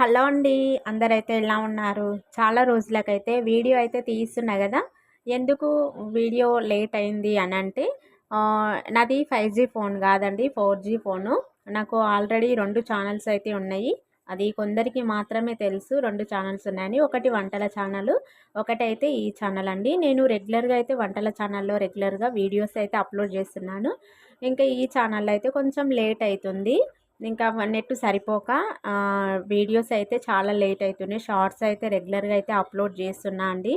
Hello అండి అందరైతే ఎలా ఉన్నారు? చాలా రోజులకైతే వీడియో అయితే తీస్తున్నా కదా? ఎందుకు వీడియో లేట్ అయింది అని అంటే నాది ఫైవ్ జీ ఫోన్ కాదండి ఫోర్ జీ ఫోను. నాకు ఆల్రెడీ రెండు ఛానల్స్ అయితే ఉన్నాయి. అది కొందరికి మాత్రమే తెలుసు రెండు ఛానల్స్ ఉన్నాయని. ఒకటి వంటల ఛానల్ ఒకటైతే ఈ ఛానల్ అండి. నేను రెగ్యులర్గా అయితే వంటల ఛానల్లో రెగ్యులర్గా వీడియోస్ అయితే అప్లోడ్ చేస్తున్నాను. ఇంకా ఈ ఛానల్ అయితే కొంచెం లేట్ అవుతుంది ఇంకా నెట్ సరిపోక వీడియోస్ అయితే చాలా లేట్ అవుతున్నాయి షార్ట్స్ అయితే రెగ్యులర్గా అయితే అప్లోడ్ చేస్తున్నా అండి.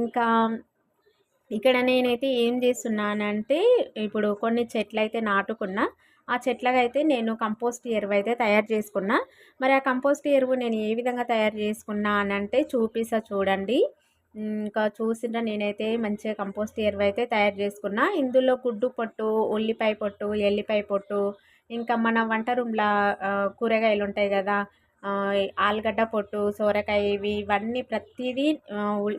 ఇంకా ఇక్కడ నేనైతే ఏం చేస్తున్నానంటే ఇప్పుడు కొన్ని చెట్లు అయితే నాటుకున్నా ఆ చెట్లకైతే నేను కంపోస్ట్ ఎరువు అయితే తయారు చేసుకున్నా. మరి ఆ కంపోస్ట్ ఎరువు నేను ఏ విధంగా తయారు చేసుకున్నా అనంటే చూపిస్తా చూడండి. ఇంకా చూసిన నేనైతే మంచిగా కంపోస్ట్ ఎరువు అయితే తయారు చేసుకున్నా. ఇందులో గుడ్డు పొట్టు ఉల్లిపాయ పొట్టు ఎల్లిపాయ పొట్టు ఇంకా మన వంట రూమ్లో కూరగాయలు ఉంటాయి కదా ఆలుగడ్డ పొట్టు సోరకాయ ఇవి ఇవన్నీ ప్రతిదీ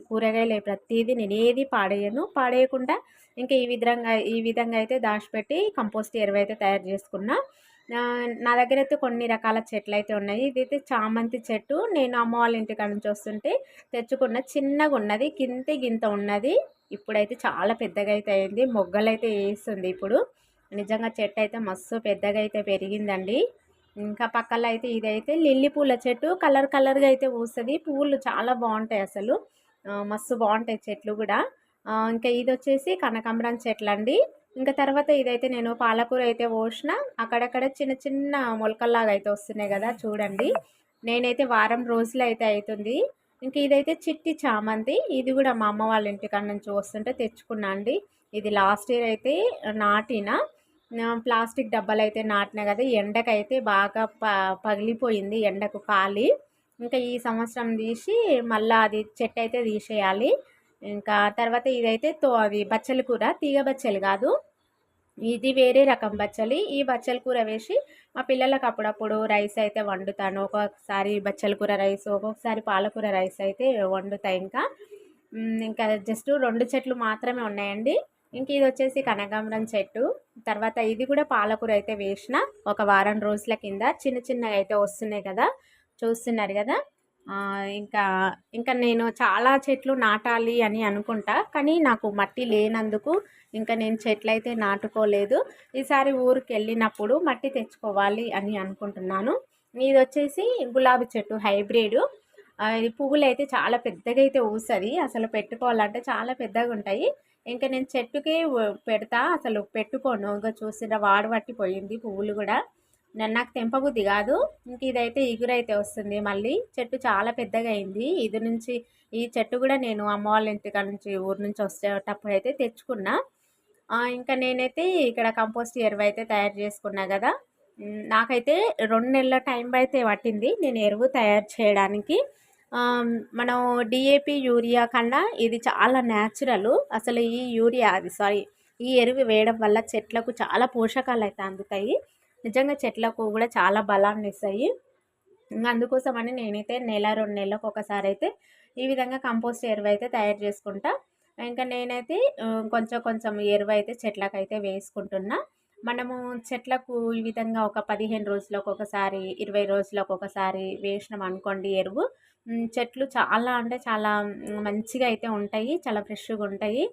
కూరగాయలు ప్రతిదీ నేను ఏది పాడేయను. పాడేయకుండా ఇంకా ఈ విధంగా ఈ విధంగా అయితే దాచిపెట్టి కంపోస్ట్ ఎరువు అయితే తయారు చేసుకున్నా. నా దగ్గర అయితే కొన్ని రకాల చెట్లు అయితే ఉన్నాయి. ఇదైతే చామంతి చెట్టు. నేను అమ్మ వాళ్ళ ఇంటికాడ నుంచి వస్తుంటే తెచ్చుకున్న చిన్నగా ఉన్నది కింత గింత ఉన్నది. ఇప్పుడైతే చాలా పెద్దగా అయితే అయింది. మొగ్గలైతే వేస్తుంది ఇప్పుడు. నిజంగా చెట్టు అయితే మస్తు పెద్దగా అయితే పెరిగిందండి. ఇంకా పక్కన అయితే ఇదైతే లిల్లీ పూల చెట్టు. కలర్ కలర్గా అయితే పూస్తుంది. పువ్వులు చాలా బాగుంటాయి అసలు. మస్తు బాగుంటాయి చెట్లు కూడా. ఇంకా ఇది వచ్చేసి కనకాంబరం చెట్లు అండి ఇంకా తర్వాత ఇదైతే నేను పాలకూర అయితే పోసిన. అక్కడక్కడ చిన్న చిన్న మొలకల్లాగా అయితే వస్తున్నాయి కదా చూడండి. నేనైతే వారం రోజులు అయితే అవుతుంది. ఇంకా ఇదైతే చిట్టి చామంతి. ఇది కూడా మా అమ్మ వాళ్ళ ఇంటికాడ నుంచి వస్తుంటే తెచ్చుకున్నా అండి. ఇది లాస్ట్ ఇయర్ అయితే నాటిన. ప్లాస్టిక్ డబ్బాలు అయితే నాటినా కదా ఎండకైతే బాగా ప పగిలిపోయింది ఎండకు కాలి. ఇంకా ఈ సంవత్సరం తీసి మళ్ళీ అది చెట్టు అయితే తీసేయాలి. ఇంకా తర్వాత ఇదైతే తో అది బచ్చల కూర తీగ బచ్చలు కాదు. ఇది వేరే రకం బచ్చలి. ఈ బచ్చల కూర వేసి మా పిల్లలకు అప్పుడప్పుడు రైస్ అయితే వండుతాను. ఒక్కొక్కసారి బచ్చల కూర రైస్ ఒక్కొక్కసారి పాలకూర రైస్ అయితే వండుతాయి ఇంకా. ఇంకా జస్ట్ రెండు చెట్లు మాత్రమే ఉన్నాయండి. ఇంక ఇది వచ్చేసి కనకాంబరం చెట్టు. తర్వాత ఇది కూడా పాలకూర అయితే వేసిన ఒక వారం రోజుల కింద చిన్న చిన్నగా అయితే వస్తున్నాయి కదా చూస్తున్నారు కదా. ఇంకా ఇంకా నేను చాలా చెట్లు నాటాలి అని అనుకుంటా కానీ నాకు మట్టి లేనందుకు ఇంకా నేను చెట్లు అయితే నాటుకోలేదు. ఈసారి ఊరికి వెళ్ళినప్పుడు మట్టి తెచ్చుకోవాలి అని అనుకుంటున్నాను. ఇది వచ్చేసి గులాబీ చెట్టు హైబ్రిడ్. ఇది పువ్వులు అయితే చాలా పెద్దగా అయితే ఊసది. అసలు పెట్టుకోవాలంటే చాలా పెద్దగా ఉంటాయి. ఇంకా నేను చెట్టుకి పెడతా అసలు పెట్టుకోను. ఇంకా చూసిన వాడు పట్టిపోయింది పువ్వులు కూడా. నన్ను నాకు తెంపబుద్ధి కాదు. ఇంక ఇదైతే ఇగురైతే వస్తుంది మళ్ళీ. చెట్టు చాలా పెద్దగా అయింది. ఇది నుంచి ఈ చెట్టు కూడా నేను అమ్మ వాళ్ళ ఇంటికాడ నుంచి ఊరు నుంచి వచ్చేటప్పుడు అయితే తెచ్చుకున్నా. ఇంకా నేనైతే ఇక్కడ కంపోస్ట్ ఎరువు అయితే తయారు చేసుకున్నా కదా. నాకైతే రెండు నెలల టైం అయితే పట్టింది నేను ఎరువు తయారు చేయడానికి. మనం డిఏపి యూరియా కన్నా ఇది చాలా న్యాచురల్ అసలు ఈ యూరియా అది సారీ ఈ ఎరువు వేయడం వల్ల చెట్లకు చాలా పోషకాలు అయితే అందుతాయి. నిజంగా చెట్లకు కూడా చాలా బలాన్ని ఇస్తాయి. ఇంకా అందుకోసమని నేనైతే నెల రెండు నెలలకు ఒకసారి అయితే ఈ విధంగా కంపోస్ట్ ఎరువు అయితే తయారు చేసుకుంటా. ఇంకా నేనైతే కొంచెం కొంచెం ఎరువు అయితే చెట్లకైతే వేసుకుంటున్నా. మనము చెట్లకు ఈ విధంగా ఒక పదిహేను రోజులకు ఒకసారి ఇరవై రోజులకు ఒకసారి వేసినాం అనుకోండి ఎరువు. చెట్లు చాలా అంటే చాలా మంచిగా అయితే ఉంటాయి. చాలా ఫ్రెష్గా ఉంటాయి.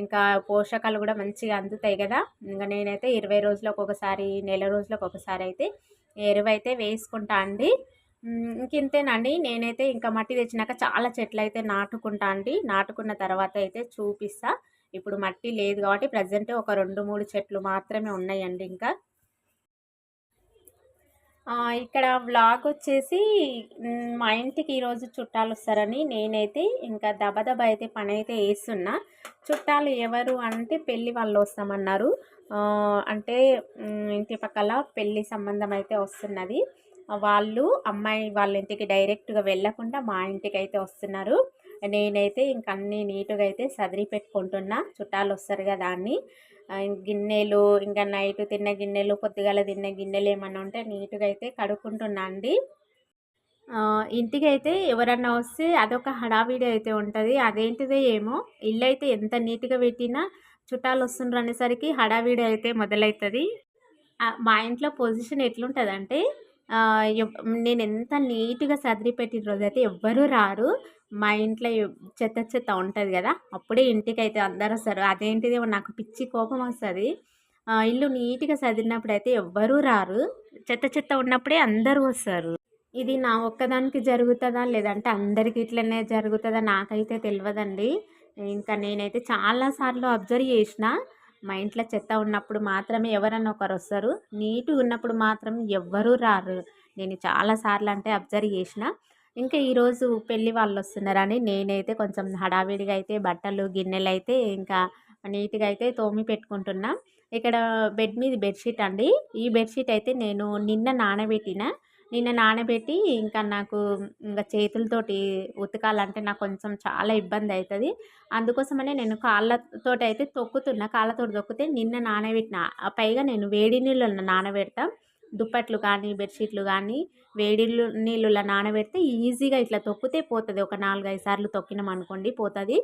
ఇంకా పోషకాలు కూడా మంచిగా అందుతాయి కదా. ఇంకా నేనైతే ఇరవై రోజులకు ఒకసారి నెల రోజులకు ఒకసారి అయితే ఎరువైతే వేసుకుంటా అండి. ఇంక ఇంతేనండి నేనైతే ఇంకా మట్టి తెచ్చినాక చాలా చెట్లు అయితే నాటుకుంటా అండి. నాటుకున్న తర్వాత అయితే చూపిస్తా. ఇప్పుడు మట్టి లేదు కాబట్టి ప్రజెంట్ ఒక రెండు మూడు చెట్లు మాత్రమే ఉన్నాయండి ఇంకా. ఇక్కడ వ్లాగ్ వచ్చేసి మా ఇంటికి ఈరోజు చుట్టాలు వస్తారని నేనైతే ఇంకా దబదబ అయితే పని అయితే వేస్తున్నా. చుట్టాలు ఎవరు అంటే పెళ్ళి వాళ్ళు వస్తామన్నారు. అంటే ఇంటి పక్కల పెళ్ళి సంబంధం అయితే వస్తున్నది. వాళ్ళు అమ్మాయి వాళ్ళ ఇంటికి డైరెక్ట్గా వెళ్ళకుండా మా ఇంటికి అయితే వస్తున్నారు. నేనైతే ఇంక అన్నీ నీట్గా అయితే సదిరి పెట్టుకుంటున్నా. చుట్టాలు వస్తారు కదా అన్ని గిన్నెలు ఇంకా నైట్ తిన్న గిన్నెలు పొద్దుగాల తిన్న గిన్నెలు ఏమన్నా ఉంటే నీట్గా అయితే కడుక్కుంటున్నా అండి. ఇంటికైతే ఎవరన్నా వస్తే అదొక హడావిడి అయితే ఉంటుంది. అదేంటిదో ఏమో ఇల్లు అయితే ఎంత నీట్గా పెట్టినా చుట్టాలు వస్తుండ్రు అనేసరికి హడావిడి అయితే మొదలవుతుంది మా ఇంట్లో పొజిషన్ ఎట్లుంటుందంటే నేను ఎంత నీట్గా సదిరి పెట్టిన రోజైతే ఎవ్వరూ రారు. మా ఇంట్లో చెత్త చెత్త ఉంటుంది కదా అప్పుడే ఇంటికి అయితే అందరు వస్తారు. అదేంటిది నాకు పిచ్చి కోపం వస్తుంది. ఇల్లు నీట్గా సదిరినప్పుడు అయితే ఎవ్వరూ రారు. చెత్త చెత్త ఉన్నప్పుడే అందరూ వస్తారు. ఇది నా ఒక్కదానికి జరుగుతుందా లేదంటే అందరికి ఇట్లనే జరుగుతుందా నాకైతే తెలియదండి ఇంకా నేనైతే చాలాసార్లు అబ్జర్వ్ చేసిన మా ఇంట్లో చెత్త ఉన్నప్పుడు మాత్రమే ఎవరన్నా ఒకరు వస్తారు. నీట్గా ఉన్నప్పుడు మాత్రం ఎవ్వరూ రారు. నేను చాలాసార్లు అంటే అబ్జర్వ్ చేసిన. ఇంకా ఈరోజు పెళ్ళి వాళ్ళు వస్తున్నారని నేనైతే కొంచెం హడావిడిగా అయితే బట్టలు గిన్నెలు అయితే ఇంకా నీట్గా అయితే తోమి పెట్టుకుంటున్నా. ఇక్కడ బెడ్ మీద బెడ్షీట్ అండి. ఈ బెడ్షీట్ అయితే నేను నిన్న నానబెట్టిన. నిన్న నానబెట్టి ఇంకా నాకు ఇంకా చేతులతోటి ఉతకాలంటే నాకు కొంచెం చాలా ఇబ్బంది అవుతుంది అందుకోసమనే నేను కాళ్ళతో అయితే తొక్కుతున్నా. కాళ్ళతో తొక్కితే నిన్న నానబెట్టిన. పైగా నేను వేడి నీళ్ళు నానబెడతా. దుప్పట్లు కానీ బెడ్షీట్లు కానీ వేడి నీళ్ళలో నానబెడితే ఈజీగా ఇట్లా తొక్కితే పోతుంది. ఒక నాలుగైదు సార్లు తొక్కినాం అనుకోండి పోతుంది.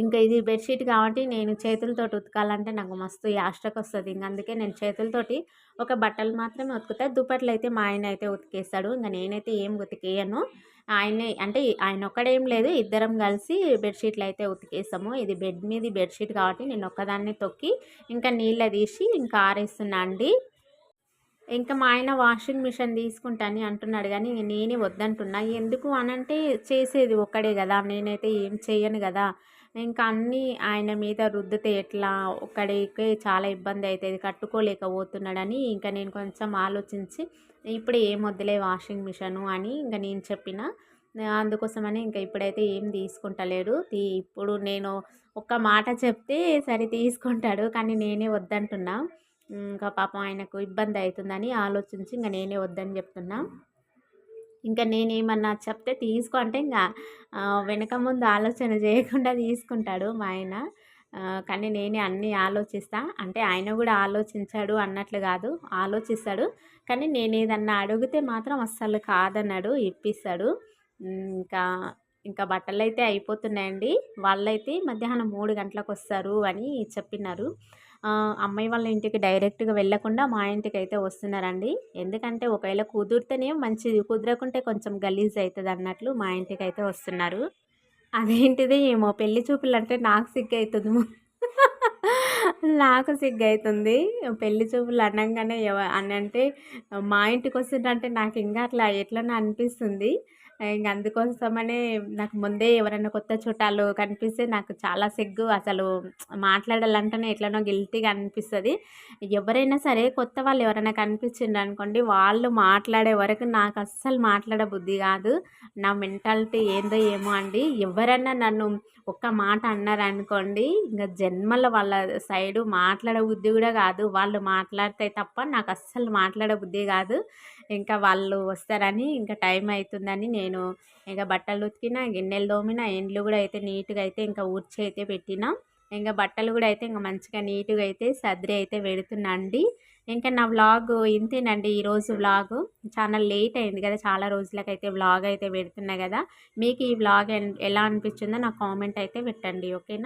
ఇంకా ఇది బెడ్షీట్ కాబట్టి నేను చేతులతో ఉతకాలంటే నాకు మస్తు యాస్టకు వస్తుంది. ఇంక అందుకే నేను చేతులతోటి ఒక బట్టలు మాత్రమే ఉతుకుతా. దుప్పట్లు అయితే మా ఆయన అయితే ఉతికేస్తాడు. ఇంకా నేనైతే ఏం ఉతికేయను. ఆయనే అంటే ఆయన ఒక్కడేం లేదు. ఇద్దరం కలిసి బెడ్షీట్లు అయితే ఉతికేస్తాము. ఇది బెడ్ మీద బెడ్షీట్ కాబట్టి నేను ఒక్కదాన్ని తొక్కి ఇంకా నీళ్ళ తీసి ఇంకా ఆరేస్తున్నా అండి. ఇంకా మా ఆయన వాషింగ్ మిషన్ తీసుకుంటాను అంటున్నాడు కానీ నేనే వద్దంటున్నా. ఎందుకు అనంటే చేసేది ఒక్కడే కదా నేనైతే ఏం చేయను కదా. ఇంకా అన్నీ ఆయన మీద రుద్దితే ఎట్లా? ఒక్కడికే చాలా ఇబ్బంది అవుతుంది కట్టుకోలేకపోతున్నాడని ఇంకా నేను కొంచెం ఆలోచించి ఇప్పుడు ఏం వద్దులే వాషింగ్ మిషను అని ఇంకా నేను చెప్పిన. అందుకోసమని ఇంకా ఇప్పుడైతే ఏం తీసుకుంటలేడు ఇప్పుడు నేను ఒక్క మాట చెప్తే సరే తీసుకుంటాడు కానీ నేనే వద్దంటున్నా. ఇంకా పాపం ఆయనకు ఇబ్బంది అవుతుందని ఆలోచించి ఇంకా నేనే వద్దని చెప్తున్నా. ఇంకా నేనేమన్నా చెప్తే తీసుకో అంటే ఇంకా వెనక ముందు ఆలోచన చేయకుండా తీసుకుంటాడు మా ఆయన. కానీ నేనే అన్నీ ఆలోచిస్తా. అంటే ఆయన కూడా ఆలోచించాడు అన్నట్లు కాదు ఆలోచిస్తాడు. కానీ నేను ఏదన్నా అడిగితే మాత్రం అస్సలు కాదన్నాడు ఇప్పిస్తాడు. ఇంకా ఇంకా బట్టలు అయితే అయిపోతున్నాయండి. వాళ్ళైతే మధ్యాహ్నం మూడు గంటలకు వస్తారు అని చెప్పినారు అమ్మాయి వాళ్ళ ఇంటికి డైరెక్ట్గా వెళ్ళకుండా మా ఇంటికి అయితే వస్తున్నారండి. ఎందుకంటే ఒకవేళ కుదిరితేనే మంచిది కుదరకుంటే కొంచెం గలీజ్ అవుతుంది అన్నట్లు మా ఇంటికి అయితే వస్తున్నారు. అదేంటిది ఏమో పెళ్ళి చూపులు అంటే నాకు సిగ్గు అవుతుంది నాకు సిగ్గు అవుతుంది పెళ్ళి చూపులు అనగానే అని అంటే మా ఇంటికి వస్తుందంటే నాకు ఇంకా అట్లా ఎట్లనో అనిపిస్తుంది. ఇంక అందుకోసమనే నాకు ముందే ఎవరైనా కొత్త చుట్టాలు కనిపిస్తే నాకు చాలా సిగ్గు. అసలు మాట్లాడాలంటేనే ఎట్లనో గిల్టీగా అనిపిస్తుంది. ఎవరైనా సరే కొత్త వాళ్ళు ఎవరైనా కనిపించిండ్రు అనుకోండి వాళ్ళు మాట్లాడే వరకు నాకు అస్సలు మాట్లాడ బుద్ధి కాదు. నా మెంటాలిటీ ఏందో ఏమో అండి. ఎవరైనా నన్ను ఒక్క మాట అన్నారనుకోండి ఇంకా జన్మల వాళ్ళ సైడు మాట్లాడ బుద్ధి కూడా కాదు. వాళ్ళు మాట్లాడితే తప్ప నాకు అస్సలు మాట్లాడ బుద్ధి కాదు. ఇంకా వాళ్ళు వస్తారని ఇంకా టైం అవుతుందని నేను ఇంకా బట్టలు ఉతికిన గిన్నెలు తోమిన ఎండ్లు కూడా అయితే నీట్గా అయితే ఇంకా ఊడ్చి అయితే పెట్టిన. ఇంకా బట్టలు కూడా అయితే ఇంకా మంచిగా నీట్గా అయితే సర్ది అయితే పెడుతున్నా అండి. ఇంకా నా వ్లాగ్ ఇంతేనండి ఈరోజు వ్లాగ్. చాలా లేట్ అయింది కదా చాలా రోజులకైతే వ్లాగ్ అయితే పెడుతున్నా కదా. మీకు ఈ వ్లాగ్ ఎలా అనిపించిందో నా కామెంట్ అయితే పెట్టండి ఓకేనా?